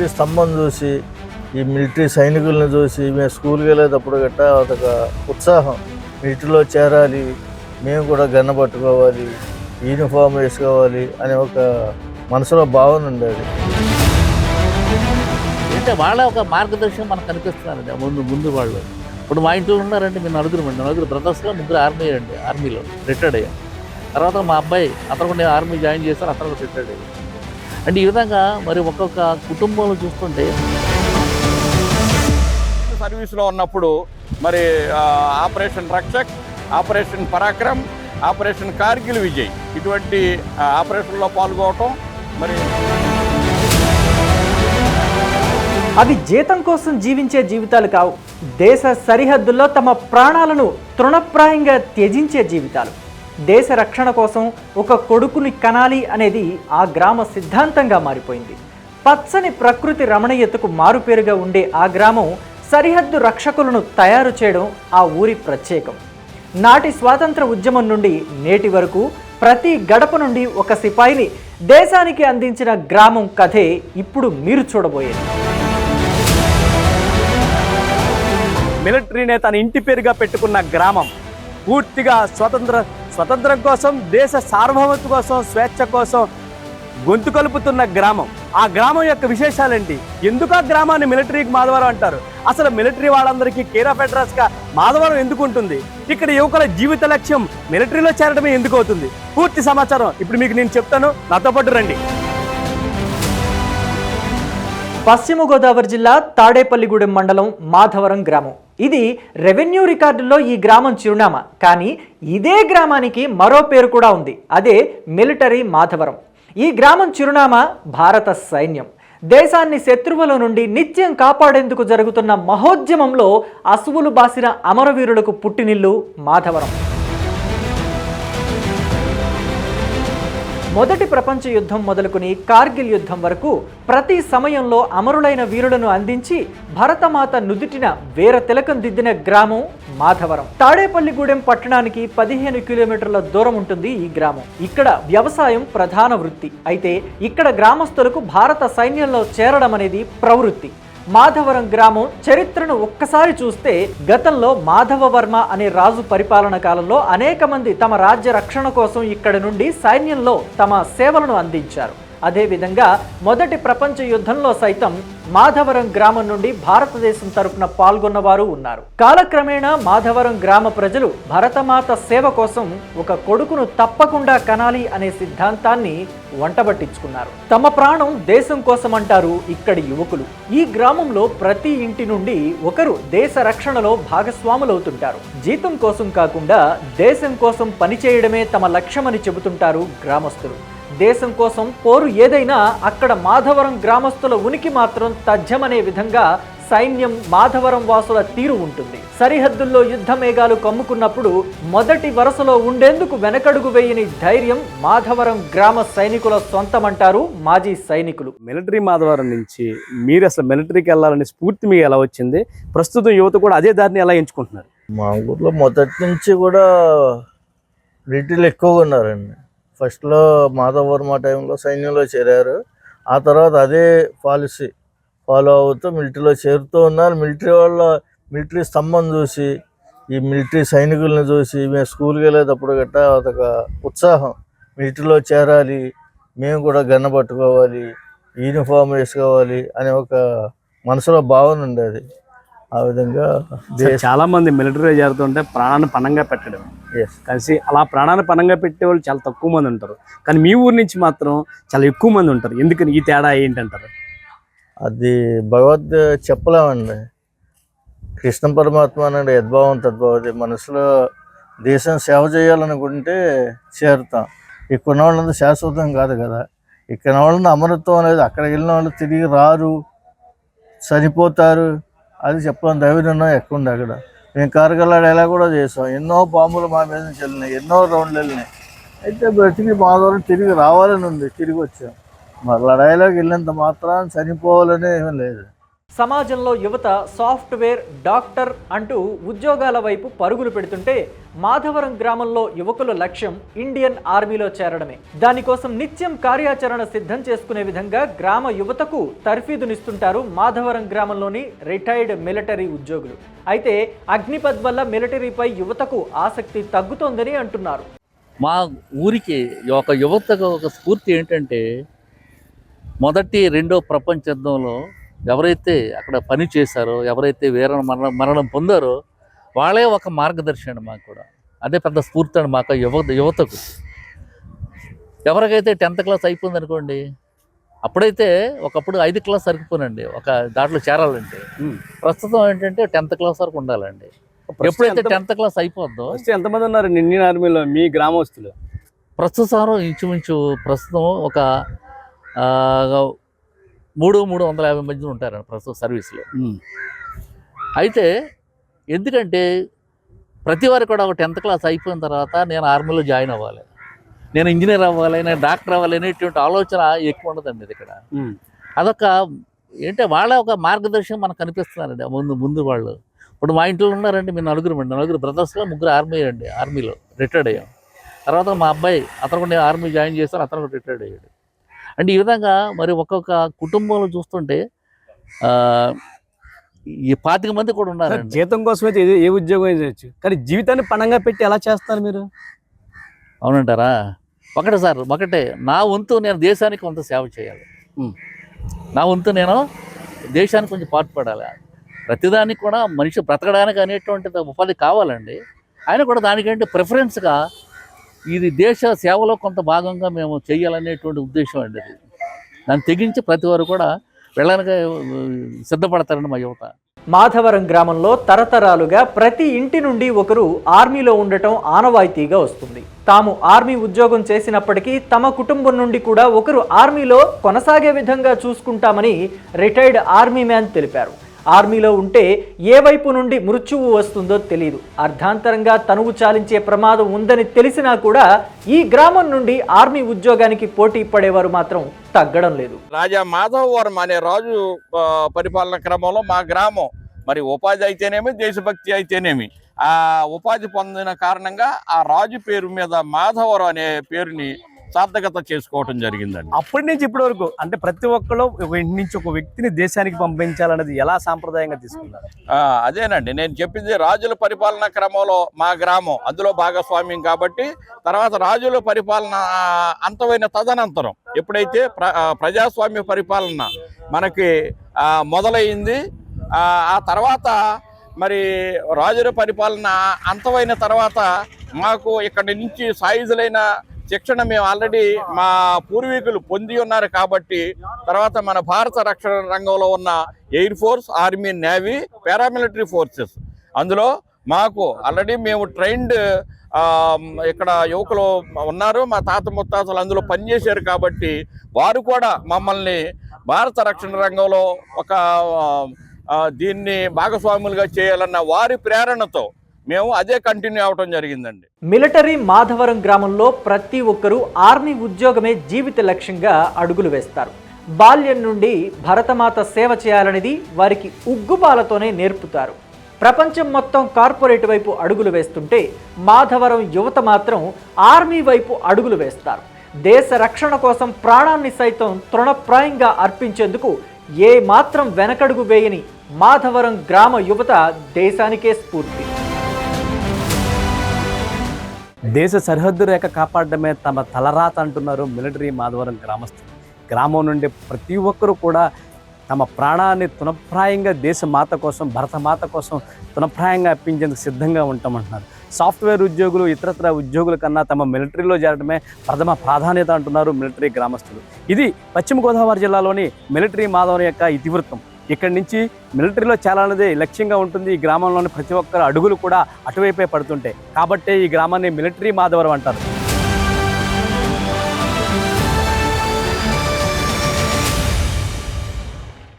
Military స్తంభం చూసి ఈ మిలిటరీ సైనికులను చూసి మేము స్కూల్కి వెళ్ళేటప్పుడు గట్టా అదొక ఉత్సాహం. మిలిటరీలో చేరాలి మేము కూడా గన్న పట్టుకోవాలి యూనిఫామ్ వేసుకోవాలి అనే ఒక మనసులో భావన ఉండేది. అంటే వాళ్ళ ఒక మార్గదర్శనం మనకు కనిపిస్తున్నారండి ముందు ముందు వాళ్ళు. ఇప్పుడు మా ఇంట్లో ఉన్నారండి మేము నలుగురు అండి నలుగురు బ్రదర్స్గా ముగ్గురు ఆర్మీ అండి ఆర్మీలో రిటైర్డ్ అయ్యాం తర్వాత మా అబ్బాయి అతను కూడా నేను ఆర్మీ జాయిన్ చేశాను అతను కూడా రిటైర్డ్ అయ్యాను అంటే ఈ విధంగా మరి ఒక్కొక్క కుటుంబంలో చూస్తుంటే సర్వీస్లో ఉన్నప్పుడు మరి operation Rakshak operation Parakram operation Kargil Vijay ఇటువంటి ఆపరేషన్లో పాల్గొనటం మరి అవి జీతం కోసం జీవించే జీవితాలు కావు. దేశ సరిహద్దుల్లో తమ ప్రాణాలను తృణప్రాయంగా త్యజించే జీవితాలు. దేశ రక్షణ కోసం ఒక కొడుకుని కనాలి అనేది ఆ గ్రామ సిద్ధాంతంగా మారిపోయింది. పచ్చని ప్రకృతి రమణీయతకు మారుపేరుగా ఉండే ఆ గ్రామం సరిహద్దు రక్షకులను తయారు చేయడం ఆ ఊరి ప్రత్యేకం. నాటి స్వాతంత్ర ఉద్యమం నుండి నేటి వరకు ప్రతి గడప నుండి ఒక సిపాయిని దేశానికి అందించిన గ్రామం కథే ఇప్పుడు మీరు చూడబోయేది. మిలిటరీనే తన ఇంటి పేరుగా పెట్టుకున్న గ్రామం పూర్తిగా స్వతంత్ర స్వతంత్రం కోసం దేశ సార్వభౌమత్వ కోసం స్వేచ్ఛ కోసం గొంతు కలుపుతున్న గ్రామం. ఆ గ్రామం యొక్క విశేషాలేంటి? ఎందుకు ఆ గ్రామాన్ని మిలిటరీకి మాధవరం అంటారు? అసలు మిలిటరీ వాళ్ళందరికీ కేరా ఆఫ్గా మాధవరం ఎందుకు ఉంటుంది? ఇక్కడ యువకుల జీవిత లక్ష్యం మిలిటరీలో చేరడమే ఎందుకు అవుతుంది? పూర్తి సమాచారం ఇప్పుడు మీకు నేను చెప్తాను. నాతో పాటు రండి. పశ్చిమ గోదావరి జిల్లా తాడేపల్లిగూడెం మండలం మాధవరం గ్రామం. ఇది రెవెన్యూ రికార్డుల్లో ఈ గ్రామం చిరునామా. కానీ ఇదే గ్రామానికి మరో పేరు కూడా ఉంది. అదే మిలిటరీ మాధవరం. ఈ గ్రామం చిరునామా భారత సైన్యం. దేశాన్ని శత్రువుల నుండి నిత్యం కాపాడేందుకు జరుగుతున్న మహోద్యమంలో అసువులు బాసిన అమరవీరులకు పుట్టినిల్లు మాధవరం. మొదటి ప్రపంచ యుద్ధం మొదలుకుని కార్గిల్ యుద్ధం వరకు ప్రతి సమయంలో అమరులైన వీరులను అందించి భరతమాత నుదుటిన వీర తిలకం దిద్దిన గ్రామం మాధవరం. తాడేపల్లిగూడెం పట్టణానికి పదిహేను కిలోమీటర్ల దూరం ఉంటుంది ఈ గ్రామం. ఇక్కడ వ్యవసాయం ప్రధాన వృత్తి. అయితే ఇక్కడ గ్రామస్తులకు భారత సైన్యంలో చేరడం అనేది ప్రవృత్తి. మాధవరం గ్రామం చరిత్రను ఒక్కసారి చూస్తే గతంలో మాధవవర్మ అనే రాజు పరిపాలన కాలంలో అనేక మంది తమ రాజ్య రక్షణ కోసం ఇక్కడ నుండి సైన్యంలో తమ సేవలను అందించారు. అదేవిధంగా మొదటి ప్రపంచ యుద్ధంలో సైతం మాధవరం గ్రామం నుండి భారతదేశం తరపున పాల్గొన్నవారు ఉన్నారు. కాలక్రమేణా మాధవరం గ్రామ ప్రజలు భరతమాత సేవ కోసం ఒక కొడుకును తప్పకుండా కనాలి అనే సిద్ధాంతాన్ని వంటబట్టించుకున్నారు. తమ ప్రాణం దేశం కోసం అంటారు ఇక్కడి యువకులు. ఈ గ్రామంలో ప్రతి ఇంటి నుండి ఒకరు దేశ రక్షణలో భాగస్వాములవుతుంటారు. జీతం కోసం కాకుండా దేశం కోసం పనిచేయడమే తమ లక్ష్యమని చెబుతుంటారు గ్రామస్తులు. దేశం కోసం పోరు ఏదైనా అక్కడ మాధవరం గ్రామస్తుల ఉనికి మాత్రం తథ్యమనే విధంగా సైన్యం మాధవరం వాసుల తీరు ఉంటుంది. సరిహద్దుల్లో యుద్ధ మేఘాలు కమ్ముకున్నప్పుడు మొదటి వరుసలో ఉండేందుకు వెనకడుగు వేయని ధైర్యం మాధవరం గ్రామ సైనికుల సొంతమంటారు మాజీ సైనికులు. మిలిటరీ మాధవరం నుంచి మీరు అసలు మిలిటరీకి వెళ్ళాలనే స్ఫూర్తి మీకు ఎలా వచ్చింది? ప్రస్తుతం యువత కూడా అదే దారిని ఎలా ఎంచుకుంటున్నారు? మా ఊర్లో మొదటి నుంచి కూడా మిలిటరీలు ఎక్కువగా ఉన్నారండి. ఫస్ట్లో మాధవ్ వర్మ టైంలో సైన్యంలో చేరారు. ఆ తర్వాత అదే పాలసీ ఫాలో అవుతూ మిలిటరీలో చేరుతూ ఉన్నారు. మిలిటరీ వాళ్ళ మిలిటరీ స్తంభం చూసి ఈ మిలిటరీ సైనికులను చూసి మేము స్కూల్కి వెళ్ళేటప్పుడు గట్టా అదొక ఉత్సాహం. మిలిటరీలో చేరాలి మేము కూడా గన్న పట్టుకోవాలి యూనిఫామ్ వేసుకోవాలి అనే ఒక మనసులో భావన ఉండేది. ఆ విధంగా చాలా మంది మిలిటరీలో చేరుతుంటే ప్రాణాన్ని పణంగా పెట్టడం. కలిసి అలా ప్రాణాన్ని పణంగా పెట్టే వాళ్ళు చాలా తక్కువ మంది ఉంటారు. కానీ మీ ఊరు నుంచి మాత్రం చాలా ఎక్కువ మంది ఉంటారు. ఎందుకని? ఈ తేడా ఏంటంటారు? అది భగవద్ చెప్పలేమండి. కృష్ణ పరమాత్మ అన్నాడు యద్భావం తద్భావతి మనసులో దేశం సేవ చేయాలనుకుంటే చేరుతాం. ఇక్కడ ఉన్న వాళ్ళంతా శాశ్వతం కాదు కదా. ఇక్కడ వాళ్ళని అమరత్వం అనేది అక్కడికి వెళ్ళిన వాళ్ళు తిరిగి రారు చనిపోతారు. అది చెప్పడం ధైర్యం ఎక్కువ ఉంది అక్కడ? మేము కారగల్లాడు ఎలా కూడా చేసాం. ఎన్నో పాములు మా మీద నుంచి వెళ్ళినాయి. ఎన్నో రౌండ్లు వెళ్ళినాయి. అయితే బ్రతికి మా ద్వారా తిరిగి రావాలని ఉంది. తిరిగి వచ్చాం. మరి లడాయిలోకి వెళ్ళినంత మాత్రం చనిపోవాలనే ఏమీ లేదు. సమాజంలో యువత సాఫ్ట్వేర్ డాక్టర్ అంటూ ఉద్యోగాల వైపు పరుగులు పెడుతుంటే మాధవరం గ్రామంలో యువకుల లక్ష్యం ఇండియన్ ఆర్మీలో చేరడమే. దానికోసం నిత్యం కార్యాచరణ సిద్ధం చేసుకునే విధంగా గ్రామ యువతకు తర్ఫీదునిస్తుంటారు మాధవరం గ్రామంలోని రిటైర్డ్ మిలిటరీ ఉద్యోగులు. అయితే అగ్నిపథ్ వల్ల మిలిటరీపై యువతకు ఆసక్తి తగ్గుతోందని అంటున్నారు. మా ఊరికి ఒక యువతకు ఒక స్ఫూర్తి ఏంటంటే మొదటి రెండో ప్రపంచ యుద్ధంలో ఎవరైతే అక్కడ పని చేశారో ఎవరైతే వీర మరణం మరణం పొందారో వాళ్ళే ఒక మార్గదర్శి అండి మాకు కూడా. అదే పెద్ద స్ఫూర్తి అండి మాకు యువ యువతకు. ఎవరికైతే టెన్త్ క్లాస్ అయిపోయింది అనుకోండి అప్పుడైతే ఒకప్పుడు ఐదు క్లాస్ సరిపోనండి ఒక దాంట్లో చేరాలంటే. ప్రస్తుతం ఏంటంటే టెన్త్ క్లాస్ వరకు ఉండాలండి. ఎప్పుడైతే టెన్త్ క్లాస్ అయిపోద్దో ఎంతమంది ఉన్నారు ఇండియన్ ఆర్మీలో మీ గ్రామస్తులు? ప్రస్తుతం ఇంచుమించు ప్రస్తుతం ఒక మూడు మూడు వందల యాభై మంది ఉంటారండి ప్రస్తుతం సర్వీస్లో. అయితే ఎందుకంటే ప్రతి వారు కూడా ఒక టెన్త్ క్లాస్ అయిపోయిన తర్వాత నేను ఆర్మీలో జాయిన్ అవ్వాలి. నేను ఇంజనీర్ అవ్వాలి నేను డాక్టర్ అవ్వాలి అనేటువంటి ఆలోచన ఎక్కువ ఉండదండి ఇది ఇక్కడ. అదొక ఏంటంటే వాళ్ళ ఒక మార్గదర్శనం మనకు కనిపిస్తున్నారండి. ముందు ముందు వాళ్ళు. ఇప్పుడు మా ఇంట్లో ఉన్నారండి మీ నలుగురు అండి నలుగురు బ్రదర్స్లో ముగ్గురు ఆర్మీ అండి ఆర్మీలో రిటైర్డ్ అయ్యాం. తర్వాత మా అబ్బాయి అతను కూడా ఆర్మీ జాయిన్ చేశారు అతను కూడా రిటైర్డ్ అయ్యాడు. అంటే ఈ విధంగా మరి ఒక్కొక్క కుటుంబంలో చూస్తుంటే ఈ పాతిక మంది కూడా సార్, ఉన్నారండి. జీతం కోసం అయితే ఏ- ఉద్యోగం చేయొచ్చు. కానీ జీవితాన్ని పణంగా పెట్టి ఎలా చేస్తారు మీరు? అవునంటారా? ఒకటే సార్ ఒకటే. నా వంతు నేను దేశానికి కొంత సేవ చేయాలి. నా వంతు నేను దేశానికి కొంచెం పాటుపడాలి. ప్రతిదానికి కూడా మనిషి బ్రతకడానికి అనేటువంటి ఉపాధి కావాలండి. ఆయన కూడా దానికంటే ప్రిఫరెన్స్గా ఇది దేశ సేవలో కొంత భాగంగా మేము చేయాలనేటువంటి ఉద్దేశం అండి ఇది దాన్ని తెగించి ప్రతి వారు కూడా వెళ్ళడానికి ఆ, సిద్ధపడతారండి మా యువత. మాధవరం గ్రామంలో తరతరాలుగా ప్రతి ఇంటి నుండి ఒకరు ఆర్మీలో ఉండటం ఆనవాయితీగా వస్తుంది. తాము ఆర్మీ ఉద్యోగం చేసినప్పటికీ తమ కుటుంబం నుండి కూడా ఒకరు ఆర్మీలో కొనసాగే విధంగా చూసుకుంటామని రిటైర్డ్ ఆర్మీ మ్యాన్ తెలిపారు. ఆర్మీలో ఉంటే ఏ వైపు నుండి మృత్యువు వస్తుందో తెలియదు అర్ధాంతరంగా తనువు చాలించే ప్రమాదం ఉందని తెలిసినా కూడా ఈ గ్రామం నుండి ఆర్మీ ఉద్యోగానికి పోటీ పడేవారు మాత్రం తగ్గడం లేదు. రాజా మాధవ్ వర్మ అనే రాజు పరిపాలన క్రమంలో మా గ్రామం. మరి ఉపాధి అయితేనేమి దేశభక్తి అయితేనేమి? ఆ ఉపాధి పొందిన కారణంగా ఆ రాజు పేరు మీద మాధవరం అనే పేరుని సార్థకత చేసుకోవటం జరిగిందండి. అప్పటి నుంచి ఇప్పటి వరకు అంటే ప్రతి ఒక్కరు ఒక ఇంటి నుంచి ఒక వ్యక్తిని దేశానికి పంపించాలన్నది ఎలా సాంప్రదాయంగా తీసుకున్నారు? అదేనండి. నేను చెప్పింది రాజుల పరిపాలన క్రమంలో మా గ్రామం అందులో భాగస్వామ్యం కాబట్టి తర్వాత రాజుల పరిపాలన అంతమైన తదనంతరం ఎప్పుడైతే ప్రజాస్వామ్య పరిపాలన మనకి మొదలైంది ఆ, ఆ తర్వాత మరి రాజుల పరిపాలన అంతమైన తర్వాత మాకు ఇక్కడి నుంచి సాయుధులైన శిక్షణ మేము ఆల్రెడీ మా పూర్వీకులు పొంది ఉన్నారు కాబట్టి తర్వాత మన భారత రక్షణ రంగంలో ఉన్న air force army navy paramilitary forces. అందులో మాకు ఆల్రెడీ మేము ట్రైన్డ్ ఇక్కడ యువకులు ఉన్నారు. మా తాత ముత్తాతలు అందులో పనిచేశారు కాబట్టి వారు కూడా మమ్మల్ని భారత రక్షణ రంగంలో ఒక దీన్ని భాగస్వాములుగా చేయాలన్న వారి ప్రేరణతో మేము అదే కంటిన్యూ అవటం జరిగిందండి. మిలిటరీ మాధవరం గ్రామంలో ప్రతి ఒక్కరూ ఆర్మీ ఉద్యోగమే జీవిత లక్ష్యంగా అడుగులు వేస్తారు. బాల్యం నుండి భరతమాత సేవ చేయాలనేది వారికి ఉగ్గుబాలతోనే నేర్పుతారు. ప్రపంచం మొత్తం కార్పొరేట్ వైపు అడుగులు వేస్తుంటే మాధవరం యువత మాత్రం ఆర్మీ వైపు అడుగులు వేస్తారు. దేశ రక్షణ కోసం ప్రాణాన్ని సైతం తృణప్రాయంగా అర్పించేందుకు ఏ మాత్రం వెనకడుగు వేయని మాధవరం గ్రామ యువత దేశానికే స్ఫూర్తి. దేశ సరిహద్దు రేఖ కాపాడడమే తమ తలరాత అంటున్నారు మిలిటరీ మాధవరం గ్రామస్తులు గ్రామం నుండి ప్రతి ఒక్కరూ కూడా తమ ప్రాణాన్ని తునప్రాయంగా దేశ మాత కోసం భరత మాత కోసం తునప్రాయంగా అర్పించేందుకు సిద్ధంగా ఉంటామంటున్నారు. సాఫ్ట్వేర్ ఉద్యోగులు ఇతరత్ర ఉద్యోగుల కన్నా తమ మిలిటరీలో చేరడమే ప్రథమ ప్రాధాన్యత అంటున్నారు మిలిటరీ గ్రామస్తులు ఇది పశ్చిమ గోదావరి జిల్లాలోని మిలిటరీ మాధవరం యొక్క ఇతివృత్తం. ఇక్కడి నుంచి మిలిటరీలో చేరాలన్నదే లక్ష్యంగా ఉంటుంది. ఈ గ్రామంలోని ప్రతి ఒక్కరు అడుగులు కూడా అటువైపే పడుతుంటాయి. కాబట్టే ఈ గ్రామాన్ని మిలిటరీ మాధవరం అంటారు.